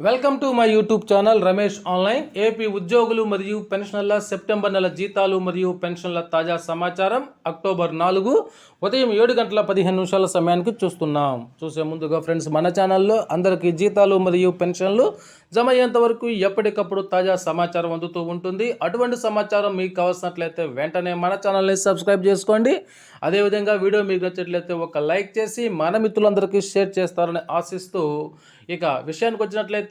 Welcome to my YouTube channel Ramesh online. AP ఉద్యోగులు మరియు పెన్షనర్ల September నెల జీతాలు మరియు పెన్షన్ల తాజా సమాచారం అక్టోబర్ నాలుగు ఉదయం ఏడు గంటల పదిహేను నిమిషాల సమయానికి చూస్తున్నాం. చూసే ముందుగా ఫ్రెండ్స్ మన ఛానల్లో అందరికీ జీతాలు మరియు పెన్షన్లు జమ అయ్యేంత వరకు ఎప్పటికప్పుడు తాజా సమాచారం అందుతూ ఉంటుంది. అటువంటి సమాచారం మీకు కావాల్సినట్లయితే వెంటనే మన ఛానల్ని సబ్స్క్రైబ్ చేసుకోండి. అదేవిధంగా వీడియో మీకు నచ్చినట్లయితే ఒక లైక్ చేసి మన మిత్రులందరికీ షేర్ చేస్తారని ఆశిస్తూ ఇక విషయానికి వచ్చినట్లయితే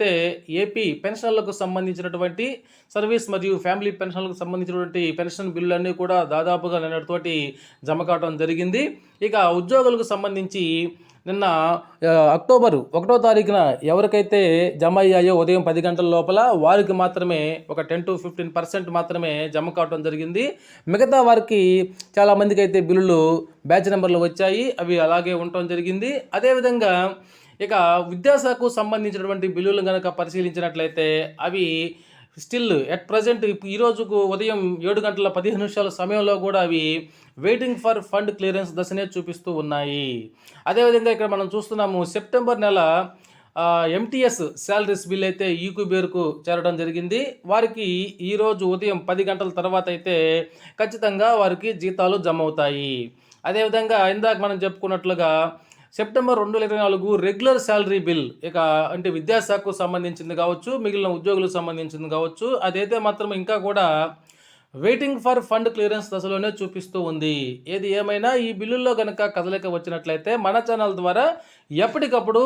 ఏపీ పెన్షన్లకు సంబంధించినటువంటి సర్వీస్ మరియు ఫ్యామిలీ పెన్షన్లకు సంబంధించినటువంటి పెన్షన్ బిల్లులన్నీ కూడా దాదాపుగా నిన్నటితోటి జమ కావడం జరిగింది. ఇక ఉద్యోగులకు సంబంధించి నిన్న అక్టోబర్ ఒకటో తారీఖున ఎవరికైతే జమ అయ్యాయో ఉదయం పది గంటల లోపల వారికి మాత్రమే ఒక టెన్ టు ఫిఫ్టీన్ పర్సెంట్ మాత్రమే జమ కావడం జరిగింది. మిగతా వారికి చాలామందికి అయితే బిల్లులు బ్యాచ్ నెంబర్లు వచ్చాయి. అవి అలాగే ఉండటం జరిగింది. అదేవిధంగా ఇక విద్యాశాఖకు సంబంధించినటువంటి బిల్లులు కనుక పరిశీలించినట్లయితే అవి స్టిల్ ఎట్ ప్రజెంట్ ఈ రోజుకు ఉదయం ఏడు గంటల పదిహేను నిమిషాల సమయంలో కూడా అవి వెయిటింగ్ ఫర్ ఫండ్ క్లియరెన్స్ దశనే చూపిస్తూ ఉన్నాయి. అదేవిధంగా ఇక్కడ మనం చూస్తున్నాము సెప్టెంబర్ నెల ఎంటీఎస్ శాలరీస్ బిల్ అయితే ఈక్యూబేర్కు చేరడం జరిగింది. వారికి ఈరోజు ఉదయం పది గంటల తర్వాత అయితే ఖచ్చితంగా వారికి జీతాలు జమ అవుతాయి. అదేవిధంగా ఇందాక మనం చెప్పుకున్నట్లుగా సెప్టెంబర్ రెండు వేల ఇరవై నాలుగు రెగ్యులర్ శాలరీ బిల్. ఇక అంటే విద్యాశాఖకు సంబంధించింది కావచ్చు మిగిలిన ఉద్యోగులకు సంబంధించింది కావచ్చు అదైతే మాత్రం ఇంకా కూడా వెయిటింగ్ ఫర్ ఫండ్ క్లియరెన్స్ దశలోనే చూపిస్తూ ఉంది. ఏది ఏమైనా ఈ బిల్లుల్లో కనుక కదలిక వచ్చినట్లయితే మన ఛానల్ ద్వారా ఎప్పటికప్పుడు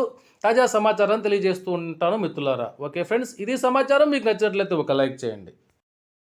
తాజా సమాచారం తెలియజేస్తూ ఉంటాను మిత్రులారా. ఓకే ఫ్రెండ్స్ ఇది సమాచారం. మీకు నచ్చినట్లయితే ఒక లైక్ చేయండి.